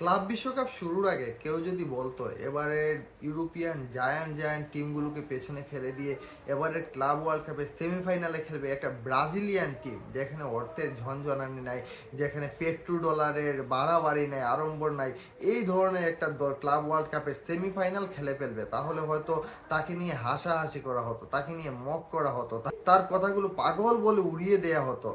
Club বিশ্বকাপ শুরুর আগে কেউ যদি বলতো এবারের ইউরোপিয়ান জায়ান্ট জায়ান্ট টিমগুলোকে পেছনে ফেলে দিয়ে এবারের ক্লাব ওয়ার্ল্ড কাপের সেমিফাইনালে খেলবে একটা ব্রাজিলিয়ান টিম, যেখানে অর্থের ঝনঝনানি নাই, যেখানে পেট্রো ডলারের বাড়াবাড়ি নাই, আড়ম্বর নাই, এই ধরনের একটা দল ক্লাব ওয়ার্ল্ড কাপের সেমিফাইনাল খেলে ফেলবে, তাহলে হয়তো তাকে নিয়ে হাসাহাসি করা হতো, তাকে নিয়ে মক করা হতো তার কথাগুলো পাগল বলে উড়িয়ে দেয়া হতো।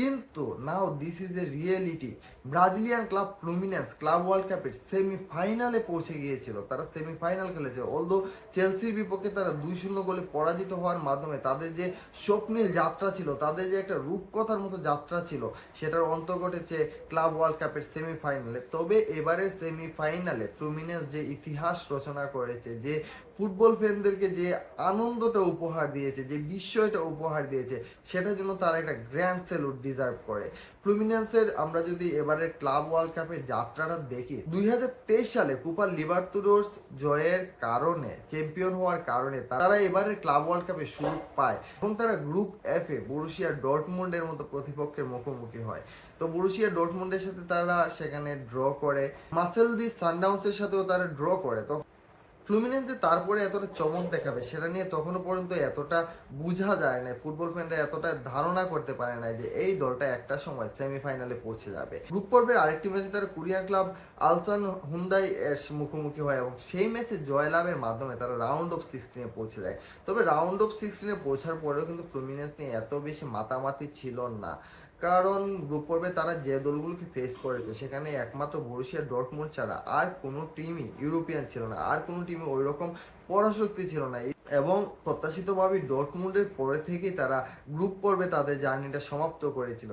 কিন্তু now this is a reality Brazilian club Fluminense club world কাপের সেমিফাইনালে পৌঁছে গিয়েছিল। তারা সেমিফাইনাল খেলেছে। অলদো চেলসির বিপক্ষে তারা দুই শূন্য গোলে পরাজিত হওয়ার মাধ্যমে তাদের যে স্বপ্নের যাত্রা ছিল, তাদের যে একটা রূপকথার মতো যাত্রা ছিল, সেটার অন্ত ঘটেছে ক্লাব ওয়ার্ল্ড কাপের সেমিফাইনালে তবে এবারের সেমিফাইনালে ফ্লুমিনেন্স যে ইতিহাস রচনা করেছে, যে ফুটবল ফ্যানদেরকে যে আনন্দটা উপহার দিয়েছে, যে বিস্ময়টা উপহার দিয়েছে, সেটার জন্য তারা একটা গ্র্যান্ড স্যালুট ডিজার্ভ করে। ফ্লুমিনেন্সের আমরা যদি এবারের ক্লাব ওয়ার্ল্ড কাপের যাত্রাটা দেখি দু হাজার তেইশ সালে কুপার লিবার্তুডোর্স জয়ের কারণে চ্যাম্পিয়ন হওয়ার কারণে তারা এবারের ক্লাব ওয়ার্ল্ড কাপে সুযোগ পায় এবং তারা গ্রুপ এফ বরুশিয়া ডটমুন্ডের মতো প্রতিপক্ষের মুখোমুখি হয়। তো বরুশিয়া ডটমুন্ডের সাথে তারা সেখানে ড্র করে মাসেল দি সানডাউন্সের সাথেও তারা ড্র করে। তো ফ্লুমিনেন্সে তারপরে এতটা চমক দেখাবে, সেটা নিয়ে তখনও পর্যন্ত এতটা বোঝা যায় না ফুটবল ফ্যানরা এতটা ধারণা করতে পারে না যে এই দলটা একটা সময় সেমিফাইনালে পৌঁছে যাবে। গ্রুপ পর্বের আরেকটি ম্যাচে তারা কোরিয়ান ক্লাব আলসান হুন্দাই এর মুখোমুখি হয় এবং সেই ম্যাচে জয়লাভের মাধ্যমে তারা রাউন্ড অফ সিক্সটিনে পৌঁছে যায়। তবে রাউন্ড অফ সিক্সটিনে পৌঁছার পরেও কিন্তু ফ্লুমিনেন্স নিয়ে এত বেশি মাতামাতি ছিল না। কারণ গ্রুপ পর্বে তারা যে দলগুলোকে ফেস করেছে, সেখানে একমাত্র বরুশিয়া ডটমুন্ড ছাড়া আর কোনো টিমই ইউরোপিয়ান ছিল না, আর কোনো টিমে ওই রকম পরাশক্তি ছিল না। এবং প্রত্যাশিতভাবে ডটমুন্ডের পরে থেকেই তারা গ্রুপ পর্বে তাদের জার্নিটা সমাপ্ত করেছিল।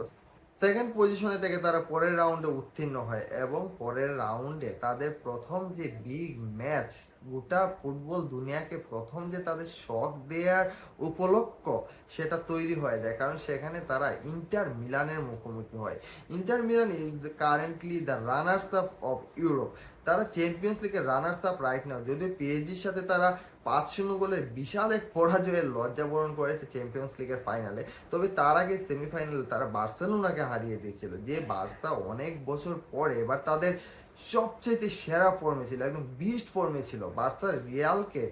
সেকেন্ড পজিশনে থেকে তারা পরের রাউন্ডে উত্তীর্ণ হয় এবং পরের রাউন্ডে তাদের প্রথম যে বিগ ম্যাচ গোটা ফুটবল দুনিয়াকে প্রথম যে তাদের শখ দেওয়ার উপলক্ষ সেটা তৈরি হয়ে যায় কারণ সেখানে তারা ইন্টার মিলানের মুখোমুখি হয়। Inter Milan is currently the runners up of Europe তারা চ্যাম্পিয়ন্স লিগের রানার্স আপ রাইট নাও যদিও পিএইচজির সাথে তারা পাঁচ শূন্য গোলের বিশাল এক পরাজয়ের লজ্জা বরণ করেছে চ্যাম্পিয়ন্স লিগের ফাইনালে তবে তার আগে সেমিফাইনালে তারা বার্সেলোনাকে হারিয়ে দিয়েছিল। যে বার্সা অনেক বছর পরে এবার তাদের সবচেয়ে সেরা ফর্মে ছিল, একদম বিস্ট ফর্মে ছিল বার্সার রিয়ালকে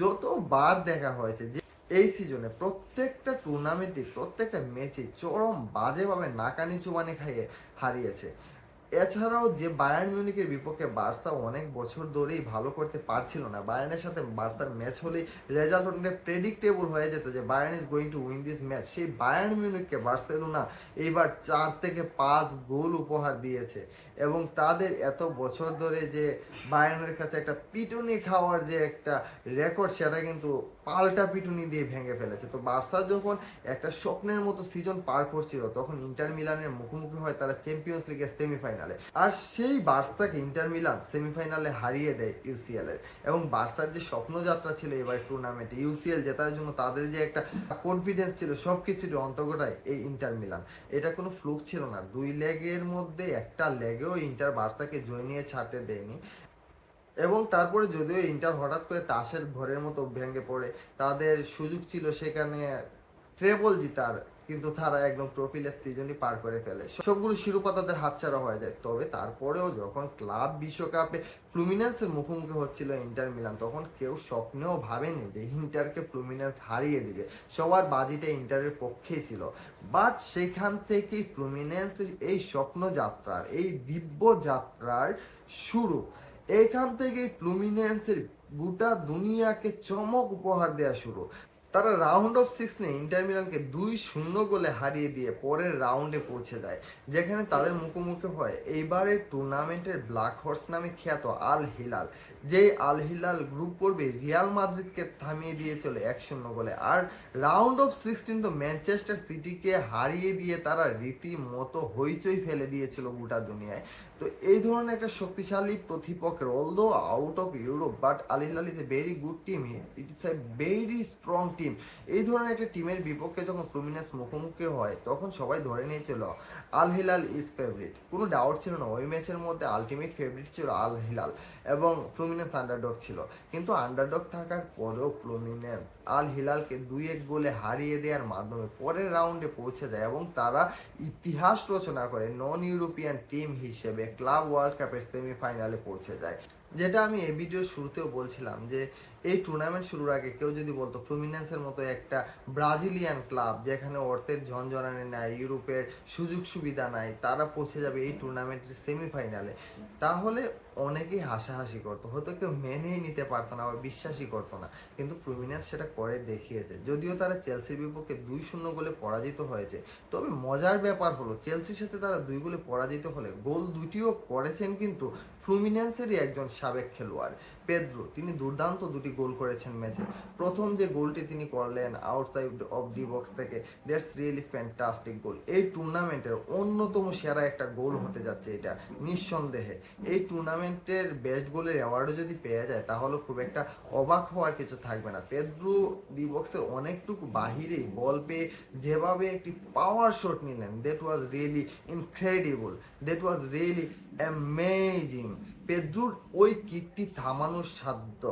যতবার দেখা হয়েছে যে এই সিজনে প্রত্যেকটা টুর্নামেন্টে প্রত্যেকটা ম্যাচে চরম বাজেভাবে নাকানি চুবানি খাইয়ে হারিয়েছে। এছাড়াও যে বায়ার্ন মিউনিকের বিপক্ষে বার্সা অনেক বছর ধরেই ভালো করতে পারছিল না। বায়ার্নের সাথে বার্সার ম্যাচ হলেই রেজাল্ট অনেক প্রেডিক্টেবল হয়ে যেত যে Bayern is going to win this match সেই বায়ার্ন মিউনিককে বার্সেলোনা এইবার চার থেকে পাঁচ গোল উপহার দিয়েছে এবং তাদের এত বছর ধরে যে বায়ার্নের কাছে একটা পিটুনি খাওয়ার যে একটা রেকর্ড সেটা কিন্তু পাল্টা পিটুনি দিয়ে ভেঙে ফেলেছে। তো বার্সা যখন একটা স্বপ্নের মতো সিজন পার করছিল, তখন ইন্টার মিলানের মুখোমুখি হয় তারা চ্যাম্পিয়ন্স লিগের সেমিফাইনালে আর সেই বার্সাকে ইন্টার মিলান সেমিফাইনালে হারিয়ে দেয় ইউসিএল এর এবং বার্সার যে স্বপ্নযাত্রা ছিল এবার টুর্নামেন্টে ইউসিএল জেতার জন্য তাদের যে একটা কনফিডেন্স ছিল সব কিছুরই অন্তর্গতায় এই ইন্টার মিলান। এটা কোনো ফ্লুক ছিল না। দুই লেগের মধ্যে একটা লেগেও ইন্টার বার্সাকে জয় নিয়ে ছাড়তে দেয়নি। এবং তারপরে যদিও ইন্টার হঠাৎ করে তাসের ঘরের মতো ভেঙে পড়ে, তাদের সুযোগ ছিল সেখানে ট্রেবল জিতার কিন্তু তারা একদম ট্রফিলেস সিজনই পার করে ফেলে। সবগুলো শিরোপা তাদের হাতছাড়া হয়ে যায়। তবে তারপরেও যখন ক্লাব বিশ্বকাপে ফ্লুমিনেন্সের মুখোমুখি হচ্ছিল ইন্টার মিলান, তখন কেউ স্বপ্নেও ভাবেনি যে ইন্টারকে ফ্লুমিনেন্স হারিয়ে দিবে। সবার বাজিটা ইন্টারের পক্ষেই ছিল। বাট সেখান থেকেই ফ্লুমিনেন্স এই স্বপ্ন যাত্রার এই দিব্য যাত্রার শুরু। এখান থেকেই ফ্লুমিনেন্সের গোটা দুনিয়াকে চমক উপহার দেওয়া শুরু। তারা রাউন্ড অফ সিক্সনে ইন্টার মিলানকে দুই শূন্য গোলে হারিয়ে দিয়ে পরের রাউন্ডে পৌঁছে যায় যেখানে তাদের মুখোমুখি হয়। এইবারের টুর্নামেন্টের ব্ল্যাক হর্স নামে খ্যাত আল হিলাল যে আল হিলাল গ্রুপ পর্বে রিয়াল মাদ্রিদকে থামিয়ে দিয়েছিল এক শূন্য গোলে। আর রাউন্ড অফ সিক্সটিন তো ম্যানচেস্টার সিটিকে হারিয়ে দিয়ে তারা রীতিমতো হইচই ফেলে দিয়েছিল গোটা দুনিয়ায়। তো এই ধরনের একটা শক্তিশালী প্রতিপক্ষের although out of Europe but Al Hilal is a very good team it is a very strong team এই ধরনের একটা টিমের বিপক্ষে যখন ফ্লুমিনেন্স মুখোমুখি হয়, তখন সবাই ধরে নিয়েছিল আল হিলাল ইজ ফেভারিট কোনো ডাউট ছিল না, ওই ম্যাচের মধ্যে আলটিমেট ফেভারিট ছিল আল হিলাল এবং ফ্লুমিনেন্স আন্ডারডগ ছিল। কিন্তু আন্ডারডগ থাকার পরেও ফ্লুমিনেন্স আল হিলালকে দুই এক গোলে হারিয়ে দেওয়ার মাধ্যমে পরের রাউন্ডে পৌঁছে যায় এবং তারা ইতিহাস রচনা করে নন ইউরোপিয়ান টিম হিসেবে ক্লাব ওয়ার্ল্ড কাপের সেমিফাইনালে পৌঁছে যায়। যেটা আমি এই ভিডিওর শুরুতেও বলছিলাম যে এই টুর্নামেন্ট শুরুর আগে কেউ যদি বলতো ফ্লুমিনেন্সের মতো একটা ব্রাজিলিয়ান ক্লাব যেখানে অর্থের ঝনঝনানি নাই, ইউরোপের সুযোগ সুবিধা নাই, তারা পৌঁছে যাবে এই টুর্নামেন্টের সেমিফাইনালে। তাহলে অনেকেই হাসাহাসি করতো, হয়তো কেউ মেনেই নিতে পারতো না বা বিশ্বাসই করতো না। কিন্তু ক্রুমিনাস সেটা করে দেখিয়েছে। যদিও তারা চেলসির বিপক্ষে দুই শূন্য গোলে পরাজিত হয়েছে, তবে মজার ব্যাপার হলো, চেলসির সাথে তারা দুই গোলে পরাজিত হলে গোল দুটিও করেছেন কিন্তু ফ্লুমিনেন্সেরই একজন সাবেক খেলোয়াড়, পেদ্রো। তিনি দুর্দান্ত দুটি গোল করেছেন ম্যাচে প্রথম যে গোলটি তিনি করলেন আউটসাইড অফ ডি বক্স থেকে দ্যাটস রিয়েলি ফ্যান্টাস্টিক গোল এই টুর্নামেন্টের অন্যতম সেরা একটা গোল হতে যাচ্ছে এটা, নিঃসন্দেহে। এই টুর্নামেন্টের বেস্ট গোলের অ্যাওয়ার্ডও যদি পেয়ে যায়, তাহলে খুব একটা অবাক হওয়ার কিছু থাকবে না। পেদ্রু ডি বক্সের অনেকটুকু বাহিরেই বল পেয়ে যেভাবে একটি পাওয়ার শট নিলেন that was really incredible that was really amazing পেদ্রুর ওই কিকটি থামানোর সাধ্য।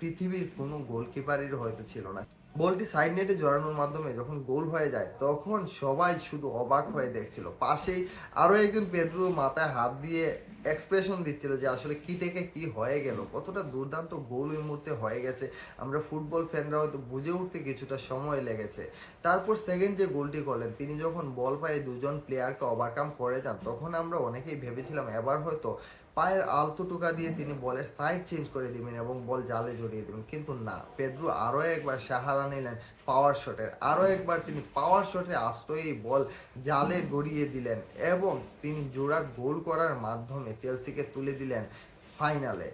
পৃথিবীর কোনো গোলকিপারের হয়তো ছিল না। বলটি সাইড নেটে জড়ানোর মাধ্যমে যখন গোল হয়ে যায়, তখন সবাই শুধু অবাক হয়ে দেখছিল। পাশেই আরও একজন পেদ্রুর মাথায় হাত দিয়ে এক্সপ্রেশন দিচ্ছিল যে আসলে কি থেকে কি হয়ে গেল, কতটা দুর্দান্ত গোল ওই মুহূর্তে হয়ে গেছে। আমরা ফুটবল ফ্যানরা হয়তো বুঝে উঠতে কিছুটা সময় লেগেছে। তারপর সেকেন্ড যে গোলটি করলেন, তিনি যখন বল পায়ে দুজন প্লেয়ারকে ওভারকাম করে যান, তখন আমরা অনেকেই ভেবেছিলাম, এবার হয়তো পায়ের আলতো টোকা দিয়ে তিনি বলের সাইড চেঞ্জ করে দিবেন এবং বল জালে জড়িয়ে দেবেন। কিন্তু না, পেদ্রু আরও একবার সাহারা নিলেন পাওয়ার শটের আরও একবার তিনি পাওয়ার শটে আশ্রয়ী বল জালে গড়িয়ে দিলেন এবং তিনি জোড়া গোল করার মাধ্যমে চেলসিকে তুলে দিলেন ফাইনালে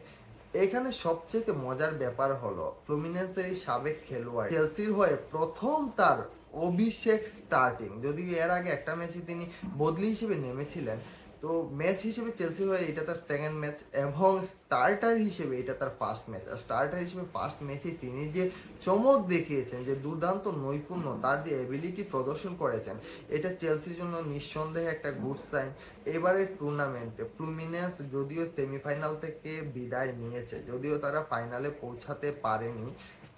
এখানে সবচেয়ে মজার ব্যাপার হলো ফ্লুমিনেন্সের এই সাবেক খেলোয়াড় চেলসির হয়ে প্রথম তার অভিষেক স্টার্টিং যদিও এর আগে একটা ম্যাচে তিনি বদলি হিসেবে নেমেছিলেন তো ম্যাচ হিসেবে চেলসি হয়ে এটা তার সেকেন্ড ম্যাচ এবং স্টার্টার হিসেবে এটা তার ফার্স্ট ম্যাচ আর স্টার্টার হিসেবে ফার্স্ট ম্যাচে তিনি যে চমক দেখিয়েছেন, যে দুর্দান্ত নৈপুণ্য, তার যে এবিলিটি প্রদর্শন করেছেন, এটা চেলসির জন্য নিঃসন্দেহে একটা গুড সাইন এবারের টুর্নামেন্টে ফ্লুমিনেন্স যদিও সেমিফাইনাল থেকে বিদায় নিয়েছে, যদিও তারা ফাইনালে পৌঁছাতে পারেনি,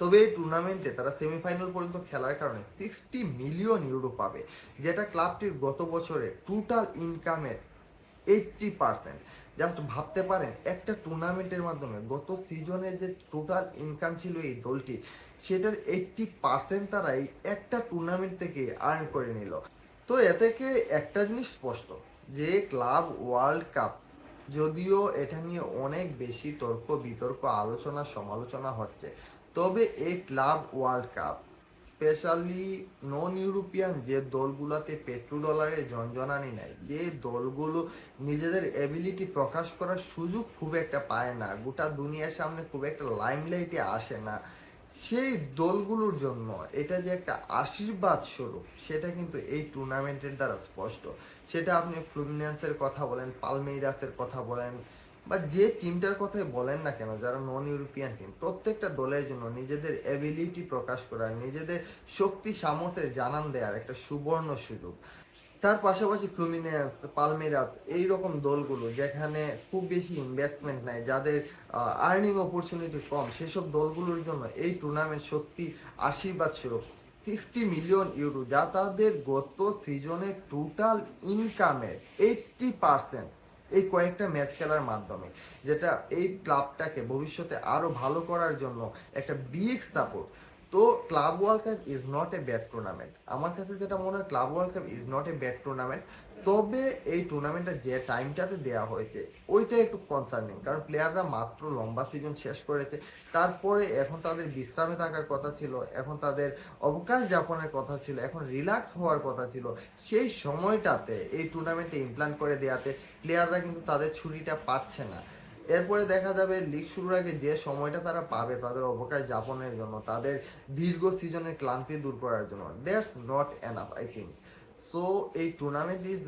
তবে এই টুর্নামেন্টে তারা সেমিফাইনাল পর্যন্ত খেলার কারণে সিক্সটি মিলিয়ন ইউরো পাবে, যেটা ক্লাবটির গত বছরে টোটাল ইনকামের এইটটি পার্সেন্ট জাস্ট ভাবতে পারেন, একটা টুর্নামেন্টের মাধ্যমে গত সিজনের যে টোটাল ইনকাম ছিল এই দলটি, সেটার এইটটি পার্সেন্ট তারাই একটা টুর্নামেন্ট থেকে আর্ন করে নিল। তো এ থেকে একটা জিনিস স্পষ্ট, যে ক্লাব ওয়ার্ল্ড কাপ, যদিও এটা নিয়ে অনেক বেশি তর্ক বিতর্ক আলোচনা সমালোচনা হচ্ছে, তবে এই club world cup specially non European যে দলগুলোতে পেট্রো ডলারের ঝঞ্ঝনানি নাই যে দলগুলো নিজেদের এবিলিটি প্রকাশ করার সুযোগ খুব একটা পায় না, গোটা দুনিয়ার সামনে খুব একটা লাইমলাইটে আসে না, সেই দলগুলোর জন্য এটা যে একটা আশীর্বাদ স্বরূপ, সেটা কিন্তু এই টুর্নামেন্টের দ্বারা স্পষ্ট। সেটা আপনি ফ্লুমিনিয়ান্সের কথা বলেন পালমেইরাসের কথা বলেন বা যে টিমটার কথাই বলেন না কেন, যারা নন ইউরোপিয়ান টিম প্রত্যেকটা দলের জন্য নিজেদের এবিলিটি প্রকাশ করার নিজেদের শক্তি সামর্থ্যের জানান দেওয়ার একটা সুবর্ণ সুযোগ। তার পাশাপাশি ফ্লুমিনেন্স পালমেরাস এই রকম দলগুলো যেখানে খুব বেশি ইনভেস্টমেন্ট নেয় যাদের আর্নিং অপরচুনিটি কম, সেসব দলগুলোর জন্য এই টুর্নামেন্ট সত্যি আশীর্বাদ স্বরূপ। সিক্সটি মিলিয়ন ইউরো যা তাদের গত সিজনের টোটাল ইনকামের এইটটি পার্সেন্ট এই কয়েকটা ম্যাচ খেলার মাধ্যমে, যেটা এই ক্লাবটাকে ভবিষ্যতে আরও ভালো করার জন্য একটা বিগ সাপোর্ট তো club world cup is not a bad tournament আমার কাছে যেটা মনে হয় club world cup is not a bad tournament তবে এই টুর্নামেন্টটা যে টাইমটাতে দেওয়া হয়েছে, ওইটা একটু কনসার্নিং কারণ প্লেয়াররা মাত্র লম্বা সিজন শেষ করেছে। তারপরে এখন তাদের বিশ্রামে থাকার কথা ছিল, এখন তাদের অবকাশ যাপনের কথা ছিল, এখন রিল্যাক্স হওয়ার কথা ছিল। সেই সময়টাতে এই টুর্নামেন্টে ইমপ্লান্ট করে দেওয়াতে প্লেয়াররা কিন্তু তাদের ছুটিটা পাচ্ছে না। এরপরে দেখা যাবে লিগ শুরুর আগে যে সময়টা তারা পাবে তাদের অবকাশ যাপনের জন্য তাদের দীর্ঘ সিজনের ক্লান্তি দূর করার জন্য that's not enough I think so এই tournament is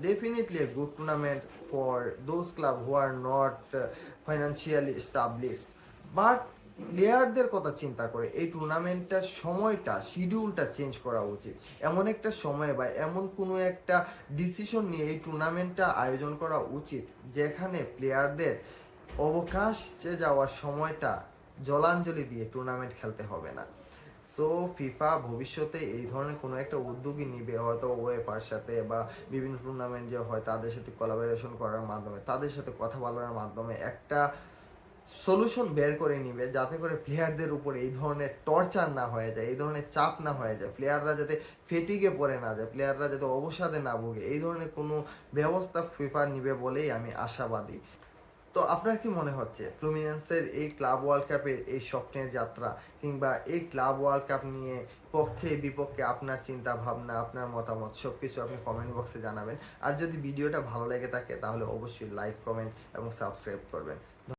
a good tournament for those clubs who are not uh, financially established. But প্লেয়ারদের কথা চিন্তা করে এই টুর্নামেন্টটার সময়টা শিডিউলটা চেঞ্জ করা উচিত। এমন একটা সময় বা এমন কোনো একটা ডিসিশন নিয়ে এই টুর্নামেন্টটা আয়োজন করা উচিত যেখানে প্লেয়ারদের অবকাশে যাওয়ার সময়টা জলাঞ্জলি দিয়ে টুর্নামেন্ট খেলতে হবে না। সো ফিফা ভবিষ্যতে এই ধরনের কোনো একটা উদ্যোগই নিবে। হয়তো ওয়েফার সাথে বা বিভিন্ন টুর্নামেন্ট যে হয়, তাদের সাথে কোলাবোরেশন করার মাধ্যমে, তাদের সাথে কথা বলার মাধ্যমে একটা সলিউশন বের করে নিবে, যাতে করে প্লেয়ারদের উপর এই ধরনের টর্চার না হয়ে যায়, এই ধরনের চাপ না হয়ে যায়। প্লেয়াররা যাতে ফেটিকে পড়ে না যায় প্লেয়াররা যাতে অবসাদে না ভোগে, এই ধরনের কোনো ব্যবস্থা ফিফা নিবে বলেই আমি আশাবাদী। তো আপনার কি মনে হচ্ছে ফ্লুমিনেন্সের এই ক্লাব ওয়ার্ল্ড কাপের এই স্বপ্নের যাত্রা কিংবা এই ক্লাব ওয়ার্ল্ড কাপ নিয়ে পক্ষে বিপক্ষে আপনার চিন্তা ভাবনা আপনার মতামত সব কিছু আপনি কমেন্ট বক্সে জানাবেন। আর যদি ভিডিওটা ভালো লেগে থাকে তাহলে অবশ্যই লাইক কমেন্ট এবং সাবস্ক্রাইব করবেন।